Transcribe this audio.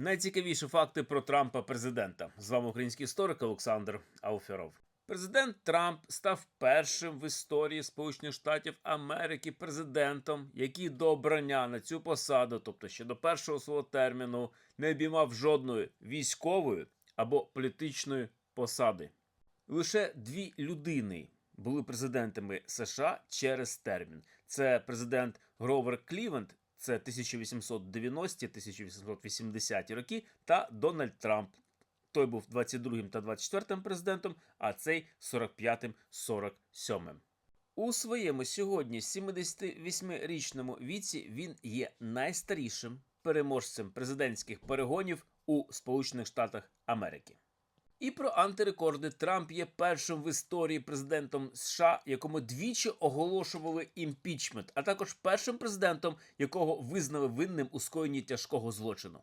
Найцікавіші факти про Трампа президента. З вами український історик Олександр Ауферов. Президент Трамп став першим в історії Сполучених Штатів Америки президентом, який до обрання на цю посаду, тобто ще до першого свого терміну, не обіймав жодної військової або політичної посади. Лише дві людини були президентами США через термін. Це президент Гровер Клівенд, це 1890-1880 роки, та Дональд Трамп. Той був 22-м та 24-м президентом, а цей 45-м, 47-м. У своєму сьогодні 78-річному віці він є найстарішим переможцем президентських перегонів у Сполучених Штатах Америки. І про антирекорди Трамп є першим в історії президентом США, якому двічі оголошували імпічмент, а також першим президентом, якого визнали винним у скоєнні тяжкого злочину.